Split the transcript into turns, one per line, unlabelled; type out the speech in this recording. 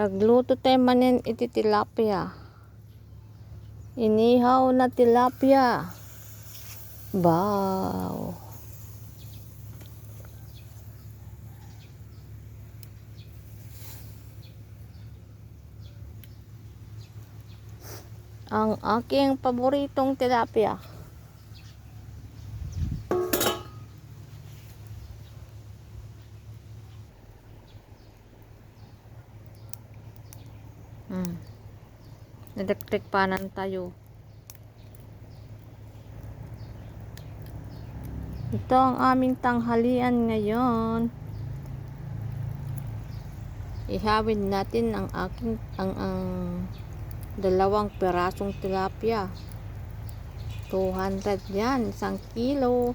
Nagluto tayo manin iti tilapia. Inihaw na tilapia. Wow. Ang aking paboritong tilapia. Hmm. Nadagdag panan tayo. Ito ang aming tanghalian ngayon. Ihawin natin ang aking ang, ang dalawang perasong tilapia. 200 yan, isang kilo.